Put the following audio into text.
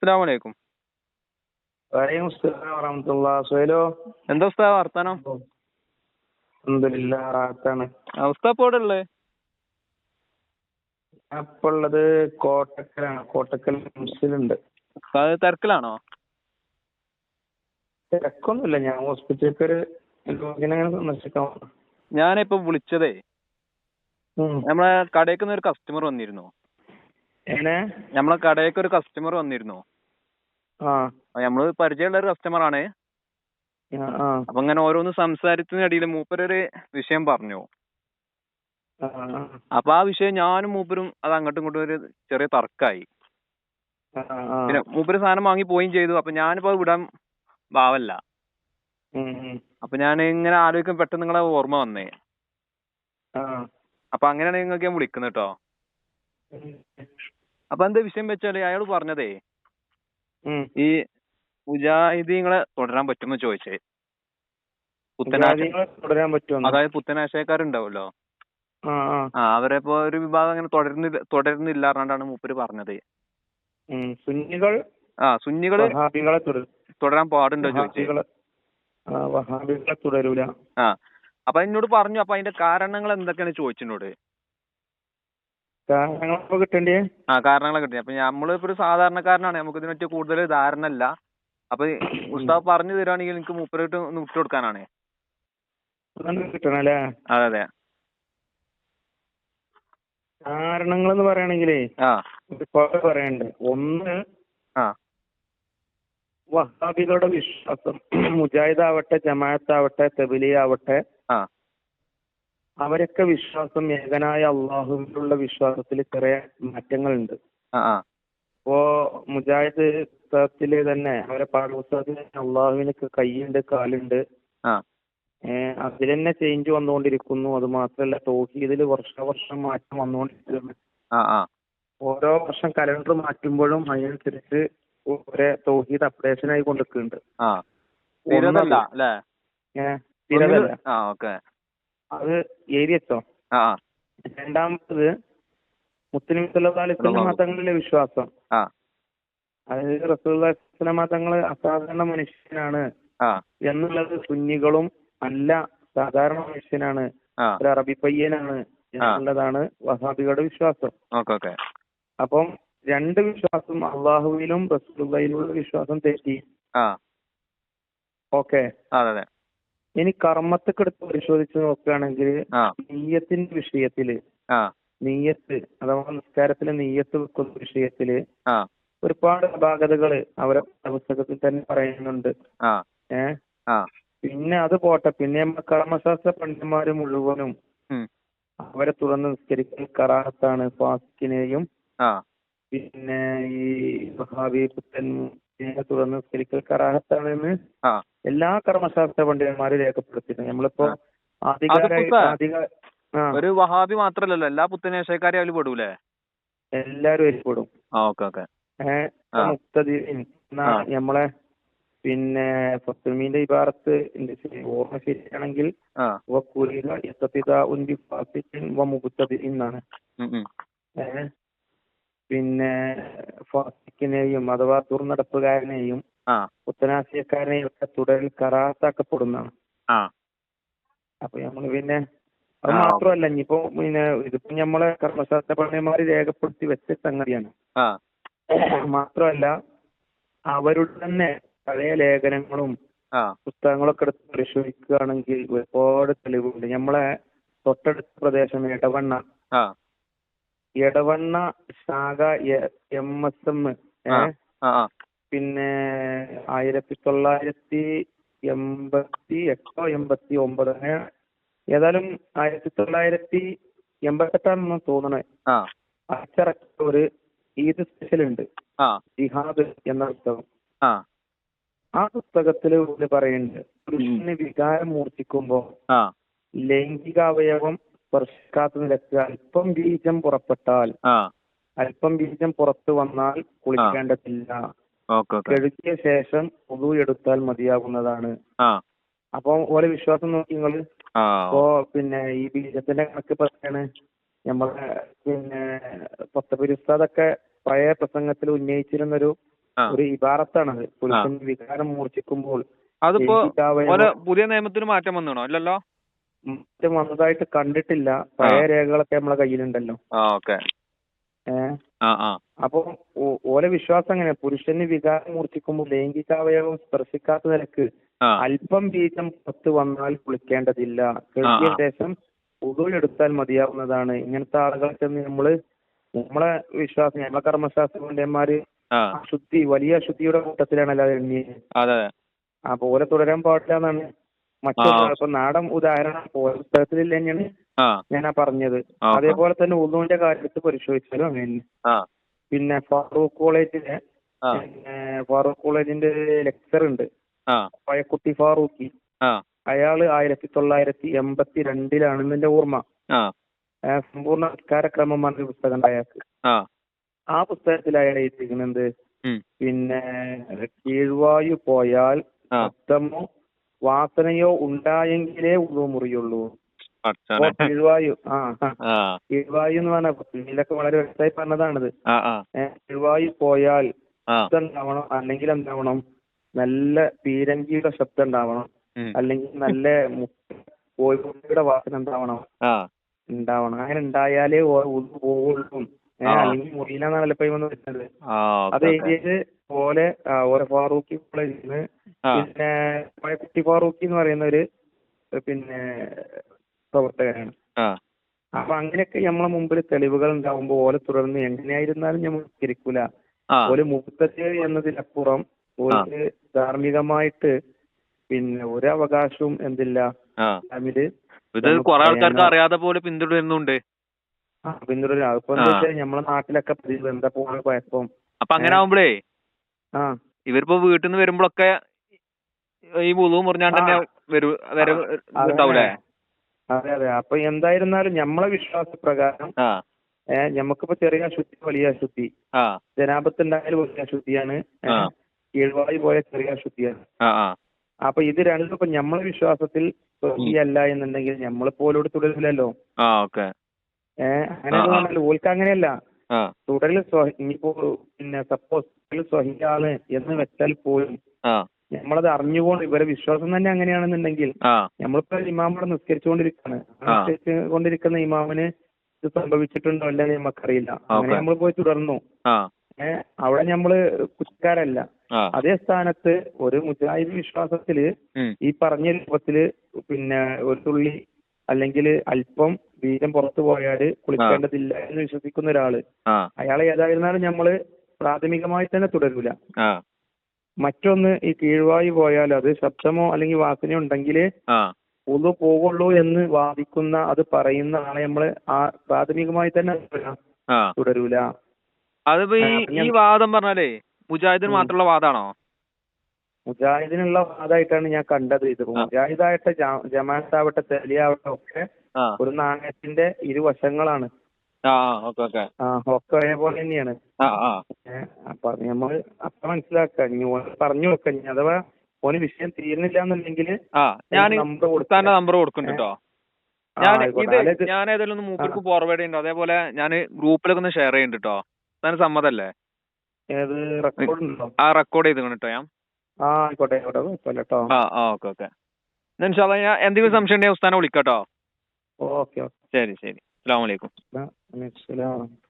അസ്സലാമു അലൈക്കും. വലൈക്കും സ്സലാം വറഹമത്തുള്ള. സുഹൈലോ? എന്താ വർത്താനം? അൽഹംദുലില്ലാഹ് റാഹത്താണ്. ആ, ഉസ്താദ് ഇപ്പൊ എവിടെ ഉള്ളത് ഞാൻ ഇപ്പൊ ഉള്ളത് കോട്ടക്കലാണ്. കോട്ടക്കൽ മുസ്ലിലുണ്ട് ഉസ്താദ് തിരക്കിലാണോ? തിരക്കൊന്നുമില്ല. ഞാൻ ഹോസ്പിറ്റലിലേക്ക് ഒരു രോഗിനെ അങ്ങനെ സന്ദർശിക്കാൻ വന്നു. ഞാനിപ്പോ വിളിച്ചതേ. നമ്മളെ കടയിൽ ഒരു കസ്റ്റമർ വന്നിരുന്നു. എങ്ങനെ? നമ്മളെ കടയിലേക്ക് ഒരു കസ്റ്റമർ വന്നിരുന്നു. നമ്മൾ പരിചയമുള്ള ഒരു കസ്റ്റമർ ആണ് അപ്പൊ ഇങ്ങനെ ഓരോന്ന് സംസാരിച്ചതിനിടയിൽ മൂപ്പരൊരു വിഷയം പറഞ്ഞു. അപ്പൊ ആ വിഷയം ഞാനും മൂപ്പരും അത് അങ്ങോട്ടും ഇങ്ങോട്ടും ഒരു ചെറിയ തർക്കമായി. പിന്നെ മൂപ്പര് സാധനം വാങ്ങി പോയും ചെയ്തു. അപ്പൊ ഞാനിപ്പോ അത് വിടാൻ ഭാവല്ല. അപ്പൊ ഞാൻ ഇങ്ങനെ ആലോചിക്കും പെട്ടെന്ന് നിങ്ങളെ ഓർമ്മ വന്നേ. അപ്പൊ അങ്ങനെയാണ് നിങ്ങൾക്ക് ഞാൻ വിളിക്കുന്നത് കേട്ടോ അപ്പൊ എന്താ വിഷയം വെച്ചാൽ അയാൾ പറഞ്ഞതേ. ഈ മുജാഹിദീങ്ങളെ തുടരാൻ പറ്റുമോ ചോദിച്ചേ. പുത്തനാശ അതായത് പുത്തനാശയക്കാരുണ്ടാവല്ലോ ആ അവരെ ഇപ്പൊ ഒരു വിഭാഗം അങ്ങനെ തുടരുന്നില്ല തുടരുന്നില്ല എന്നാണ് മൂപ്പര് പറഞ്ഞത്. സുന്നികൾ ആ സുന്നികൾ തുടരാൻ പാടുണ്ടോ ചോദിച്ചു. വഹാബികളെ ആ വഹാബികളെ തുടരൂല. ആ അപ്പൊ എന്നോട് പറഞ്ഞു അപ്പൊ അതിന്റെ കാരണങ്ങൾ എന്തൊക്കെയാണ് ചോദിച്ചിനോട് ആ കാരണങ്ങളൊക്കെ കിട്ടി അപ്പൊ നമ്മൾ ഇപ്പൊ ഒരു സാധാരണക്കാരനാണ്. നമുക്ക് ഇതിനെ പറ്റി കൂടുതൽ ധാരണ ഇല്ല അപ്പൊ ഉസ്താദ് പറഞ്ഞു തരുവാണെങ്കിൽ എനിക്ക് മൂപ്പരായിട്ട് ഒന്ന് വിട്ടു കൊടുക്കാനാണ്. അതെ അതെ. കാരണങ്ങൾ എന്ന് പറയുകയാണെങ്കിലേ ആ ഒരുപാട് പറയാനുണ്ട് ഒന്ന് ആ. വഹാബികളുടെ വിശ്വാസം മുജാഹിദ് ആവട്ടെ ജമാഅത്ത് ആവട്ടെ തെബിലി ആവട്ടെ അവരൊക്കെ വിശ്വാസം ഏകനായ അള്ളാഹുവിലുള്ള വിശ്വാസത്തിൽ ചെറിയ മാറ്റങ്ങളുണ്ട്. ഇപ്പോ മുജാഹിദ് ഉസ്താദിൽ തന്നെ അവരെ പാഠപുസ്തകത്തിൽ അള്ളാഹുവിന് കൈയുണ്ട് കാലുണ്ട്. ഏഹ് അതിൽ തന്നെ ചേഞ്ച് വന്നുകൊണ്ടിരിക്കുന്നു. അത് മാത്രല്ല തോഹീദിൽ വർഷാവർഷം മാറ്റം വന്നുകൊണ്ടിരിക്കുന്നു. ഓരോ വർഷം കലണ്ടർ മാറ്റുമ്പോഴും അതിനനുസരിച്ച് ഒരേ തൗഹീദ് അപ്ഡേഷൻ ആയി കൊണ്ടിരിക്കുന്നുണ്ട്. ആ. സ്ഥിരതല്ല അത് ആ രണ്ടാമത്തത് മുസ്ലിം സല്ലാസ്ലം മതങ്ങളിലെ വിശ്വാസം. അതായത് റസൂൽ മതങ്ങൾ അസാധാരണ മനുഷ്യനാണ് എന്നുള്ളത് സുന്നികളും അല്ല സാധാരണ മനുഷ്യനാണ്. ഒരു അറബി പയ്യനാണ് എന്നുള്ളതാണ് വഹാബികളുടെ വിശ്വാസം. അപ്പം രണ്ട് വിശ്വാസം അള്ളാഹുവിലും റസൂലുള്ളയിലുള്ള വിശ്വാസം തെറ്റി. ഓക്കെ. ഇനി കർമ്മത്തൊക്കെ എടുത്ത് പരിശോധിച്ച് നോക്കുകയാണെങ്കിൽ നെയ്യത്തിന്റെ നീയത്തിന്റെ വിഷയത്തിൽ നെയ്യത്ത് അഥവാ നിസ്കാരത്തിലെ നെയ്യത്ത് വെക്കുന്ന വിഷയത്തിൽ ഒരുപാട് അപാകതകൾ അവരെ പുസ്തകത്തിൽ തന്നെ പറയുന്നുണ്ട്. ആ. ഏ? പിന്നെ അത് പോട്ടെ. പിന്നെ കർമ്മശാസ്ത്ര പണ്ഡിതന്മാര് മുഴുവനും അവരെ തുറന്ന് നിസ്കരിക്കൽ കറാഹത്താണ് ഫാസ്കിനെയും പിന്നെ ഈ വഹാബി പുത്തൻ ഇതിനെ തുടർന്ന് സ്കരിക്കൽ കറാഹത്താണെന്ന് എന്ന് എല്ലാ കർമ്മശാസ്ത്ര പണ്ഡിതന്മാരും രേഖപ്പെടുത്തിയിട്ടുണ്ട്. നമ്മളിപ്പോ ആ. ഒരു വഹാബി മാത്രല്ലല്ലോ. എല്ലാ പുത്തനേശക്കാരെയും അതിൽ പെടൂലേ? എല്ലാരും ഏഹ് ആ. മുക്തദീൻ നമ്മളെ പിന്നെ ഫത്തുമീന്റെ ഇബാറത്ത് ഓർമ്മ ശരിയാണെങ്കിൽ എന്നാണ്. പിന്നെ ഫാസിക്കിനെയും അഥവാ തുറന്നടപ്പുകാരനെയും പുത്തനാശയക്കാരനെയും ഒക്കെ തുടരിൽ കറാത്താക്കപ്പെടുന്നതാണ് അപ്പൊ നമ്മൾ പിന്നെ അത്. മാത്രമല്ല ഇനിയിപ്പോ പിന്നെ ഇതിപ്പോ നമ്മളെ കർമ്മശാസ്ത്ര പണ്ഡിതന്മാര് രേഖപ്പെടുത്തി വെച്ച സംഗതിയാണ്. മാത്രമല്ല അവരുടെ തന്നെ പഴയ ലേഖനങ്ങളും പുസ്തകങ്ങളൊക്കെ എടുത്ത് പരിശോധിക്കുകയാണെങ്കിൽ ഒരുപാട് തെളിവുണ്ട്. നമ്മളെ തൊട്ടടുത്ത പ്രദേശം എടവണ്ണ. ആ. എടവണ്ണ ശാഖ എം എസ് എം പിന്നെ ആയിരത്തി തൊള്ളായിരത്തി എൺപത്തി എട്ടോ എൺപത്തി ഒമ്പത് അങ്ങനെ ഏതായാലും ആയിരത്തി തൊള്ളായിരത്തി എൺപത്തെട്ടാണെന്ന് തോന്നണേ. ഒരു ഈദ് സ്പെഷ്യൽ ഉണ്ട്. ജിഹാദ് എന്ന പുസ്തകം. ആ. പുസ്തകത്തിൽ പറയുന്നുണ്ട് പുരുഷന് വികാരം മൂർച്ഛിക്കുമ്പോ ആ. ലൈംഗിക അവയവം സ്പർശിക്കാത്ത നിലയ്ക്ക് അല്പം ബീജം പുറപ്പെട്ടാൽ അല്പം ബീജം പുറത്തു വന്നാൽ കുളിക്കേണ്ടതില്ല. കഴുകിയ ശേഷം പൊതു എടുത്താൽ മതിയാകുന്നതാണ്. അപ്പൊ ഓരോ വിശ്വാസം നോക്കി നിങ്ങൾ. അപ്പോ പിന്നെ ഈ ബീജത്തിന്റെ കണക്ക് പറയാണ് നമ്മളെ പിന്നെ പത്തപുരി ഉസ്താദൊക്കെ പഴയ പ്രസംഗത്തിൽ ഉന്നയിച്ചിരുന്നൊരു ഒരു ഒരു ഇബാറത്താണത്. പുരുഷൻ വികാരം മൂർച്ഛിക്കുമ്പോൾ അതിപ്പോ പുതിയ നിയമത്തിന് മാറ്റം വന്നോ ഇല്ലല്ലോ? മാറ്റം വന്നതായിട്ട് കണ്ടിട്ടില്ല. പഴയ രേഖകളൊക്കെ നമ്മളെ കയ്യിലുണ്ടല്ലോ. ഏഹ് അപ്പൊ ഓലെ വിശ്വാസം എങ്ങനെ പുരുഷന് വികാരം മൂർച്ഛിക്കുമ്പോൾ ലൈംഗികാവയവം സ്പർശിക്കാത്ത നിലയ്ക്ക് അല്പം ബീജം പുറത്ത് വന്നാൽ കുളിക്കേണ്ടതില്ല. കഴുകിയ. ശേഷം എടുത്താൽ മതിയാവുന്നതാണ്. ഇങ്ങനത്തെ ആളുകളെ ചെന്ന് നമ്മൾ നമ്മളെ വിശ്വാസം നമ്മളെ കർമ്മശാസ്ത്ര പണ്ഡിതന്മാര് അശുദ്ധി വലിയ അശുദ്ധിയുടെ കൂട്ടത്തിലാണല്ലോ അത് എണ്ണിയത്. അപ്പൊ ഓലെ തുടരാൻ പാടില്ല എന്നാണ് മറ്റു ആ. ഇപ്പൊ നാടൻ ഉദാഹരണം പുസ്തകത്തിൽ തന്നെയാണ് ഞാൻ ആ പറഞ്ഞത് അതേപോലെ തന്നെ ഉദുവിന്റെ കാര്യത്തിൽ പരിശോധിച്ചാലും അങ്ങനെ പിന്നെ ഫാറൂഖ് കോളേജിലെ ഫാറൂഖ് കോളേജിന്റെ ലെക്ചർ ഉണ്ട്. പഴക്കുട്ടി ഫാറൂഖി. അയാൾ ആയിരത്തി തൊള്ളായിരത്തി എൺപത്തി രണ്ടിലാണെന്ന് എന്റെ ഓർമ്മ സമ്പൂർണ സംസ്കാരക്രമം പറഞ്ഞ പുസ്തകം ഉണ്ട് അയാൾക്ക്. ആ. പുസ്തകത്തിൽ അയാൾ എഴുതിയിരിക്കുന്നത് പിന്നെ കീഴ്വായു പോയാൽ ശബ്ദമോ വാസനയോ ഉണ്ടായെങ്കിലേ ഉള്ളു മുറിയുള്ളൂ. അപ്പൊ ആ കീഴ്വായു എന്ന് പറഞ്ഞ പിന്നീടൊക്കെ വളരെ വ്യക്തമായി പറഞ്ഞതാണിത്. കീഴ്വായു പോയാൽ ശബ്ദം ഉണ്ടാവണം അല്ലെങ്കിൽ എന്താവണം? നല്ല പീരങ്കിയുടെ ശബ്ദം ഉണ്ടാവണം അല്ലെങ്കിൽ നല്ല മുട്ട കോഴിമുട്ടയുടെ വാസന ഉണ്ടാവണം. ഉണ്ടാവണം. അങ്ങനെ ഉണ്ടായാലേ ഓ- ഉള്ളു പോവുള്ളൂ. അല്ലെങ്കിൽ മുറിയിലാന്നാണല്ലോ ഇപ്പൊ വന്ന് വരുന്നത് അത് എഴുതിയത് പോലെ ഓലെ ഓരോ ഫാറൂഖി കോളേജിൽ നിന്ന് പിന്നെ കുട്ടി ഫാറൂഖി എന്ന് പറയുന്ന ഒരു പിന്നെ പ്രവർത്തകനാണ്. അപ്പൊ അങ്ങനെയൊക്കെ നമ്മളെ മുമ്പിൽ തെളിവുകൾ ഉണ്ടാവുമ്പോ ഓലെ തുടർന്ന് എങ്ങനെയായിരുന്നാലും നമ്മൾ തിരിക്കൂല. ഒരു മുക്തത്തെ എന്നതിനപ്പുറം ഒരു ധാർമ്മികമായിട്ട് പിന്നെ ഒരു അവകാശവും എന്തില്ല. ഇസ്ലാമിൽ ഇത് കുറെ ആൾക്കാർക്ക് അറിയാതെ പോലെ പിന്തുടരുന്നുണ്ട്. ആ, പിന്തുടരുക അതിപ്പോ എന്താ വെച്ചാൽ നമ്മളെ നാട്ടിലൊക്കെ പതിവ് എന്താ പോണ കുഴപ്പം. അപ്പൊ അങ്ങനെ? ആവുമ്പളേ ആ. ഇവരിപ്പോ വീട്ടിൽ നിന്ന് വരുമ്പോഴൊക്കെ ഈ മുഴുവൻ മുറിഞ്ഞാണ്ട് തന്നെ വരും ഉണ്ടാവൂലേ അതെ അതെ അപ്പൊ എന്തായിരുന്നാലും നമ്മളെ വിശ്വാസപ്രകാരം ഏഹ് നമുക്കിപ്പോ ചെറിയ അശുദ്ധി വലിയ അശുദ്ധി. ആ. ജനാപത്ത് ഉണ്ടായാലും വലിയ അശുദ്ധിയാണ്. കീഴ്വായി പോയ ചെറിയ അശുദ്ധിയാണ്. അപ്പൊ ഇത് രണ്ടും ഇപ്പൊ നമ്മളെ വിശ്വാസത്തിൽ അല്ല എന്നുണ്ടെങ്കിൽ നമ്മളിപ്പോലോട് തുടരില്ലല്ലോ. ആ ഓക്കെ. ഏഹ് അങ്ങനെ ആ, ആ. പറഞ്ഞാൽ ഓൽക്ക് അങ്ങനെയല്ല. സ്വഹി ഇനിയിപ്പോ പിന്നെ സപ്പോസ് സ്വഹിയാണ് എന്ന് വെച്ചാൽ പോലും നമ്മളത് അറിഞ്ഞുകൊണ്ട് ഇവരെ വിശ്വാസം തന്നെ അങ്ങനെയാണെന്നുണ്ടെങ്കിൽ നമ്മളിപ്പോ ഇമാമിവിടെ നിസ്കരിച്ചുകൊണ്ടിരിക്കുകയാണ്. നിസ്കരിച്ചുകൊണ്ടിരിക്കുന്ന ഇമാമിന് ഇത് സംഭവിച്ചിട്ടുണ്ടോ അല്ലെന്ന് നമുക്കറിയില്ല അങ്ങനെ. നമ്മൾ പോയി തുടർന്നു. ഏഹ് അവിടെ നമ്മൾ കുറ്റക്കാരല്ല. അതേ സ്ഥാനത്ത് ഒരു മുജാഹിദ് വിശ്വാസത്തിൽ ഈ പറഞ്ഞ രൂപത്തിൽ പിന്നെ ഒരു തുള്ളി അല്ലെങ്കിൽ അല്പം ബീജം പുറത്തു പോയാൽ കുളിക്കേണ്ടതില്ല എന്ന് വിശ്വസിക്കുന്ന ഒരാൾ. അയാളെ ഏതായിരുന്നാലും നമ്മൾ പ്രാഥമികമായി തന്നെ തുടരൂല. മറ്റൊന്ന് ഈ കീഴ്വായു പോയാൽ അത് ശബ്ദമോ അല്ലെങ്കിൽ വാസനയോ ഉണ്ടെങ്കിലേ ഒന്നു പോകുള്ളൂ പോവുള്ളൂ എന്ന് വാദിക്കുന്ന അത് പറയുന്ന ആളെ നമ്മൾ ആ പ്രാഥമികമായി തന്നെ തുടരൂല. അതിപ്പോ ഈ വാദം പറഞ്ഞാലേ മുജാഹിദിന് മാത്രമുള്ള വാദാണോ? മുജാഹിദിനുള്ള വാദമായിട്ടാണ് ഞാൻ കണ്ടത് ഇത്. മുജാഹിദായിട്ട് ജമാഅത്താവട്ടെ തെലിയാവട്ടെ ഒക്കെ ഒരു നാണയത്തിന്റെ ഇരുവശങ്ങളാണ്. ഒക്കെ ഒരേപോലെ തന്നെയാണ്. അപ്പൊ നമ്മൾ അപ്പൊ മനസ്സിലാക്കുക. ഇനി ഓന് പറഞ്ഞു വെക്കാം ഇനി അഥവാ ഓന് വിഷയം തീരുന്നില്ല എന്നുണ്ടെങ്കിൽ നമ്പർ കൊടുക്കുന്നുണ്ട് ഞാൻ ഇത് ഞാൻ ഏതായാലും ഒന്ന് മൂപ്പർക്ക് ഫോർവേഡ് ചെയ്യുന്നുണ്ട് അതേപോലെ ഞാൻ ഗ്രൂപ്പിലൊക്കെ ഒന്ന് ഷെയർ ചെയ്യുന്നുണ്ട് കേട്ടോ ഉസ്താന് സമ്മതല്ലേ? ആ റെക്കോർഡ് ചെയ്ത് കേട്ടോ ഞാൻ. ആ ആയിക്കോട്ടെ ആയിക്കോട്ടെ. കുഴപ്പമില്ല കേട്ടോ ആ ഓക്കെ ഓക്കെ. എന്തെങ്കിലും സംശയം ഉണ്ടെങ്കിൽ ഉസ്താനെ വിളിക്കാം കേട്ടോ ഓക്കെ ഓക്കെ. ശരി ശരി. അസ്സാം വലൈക്കും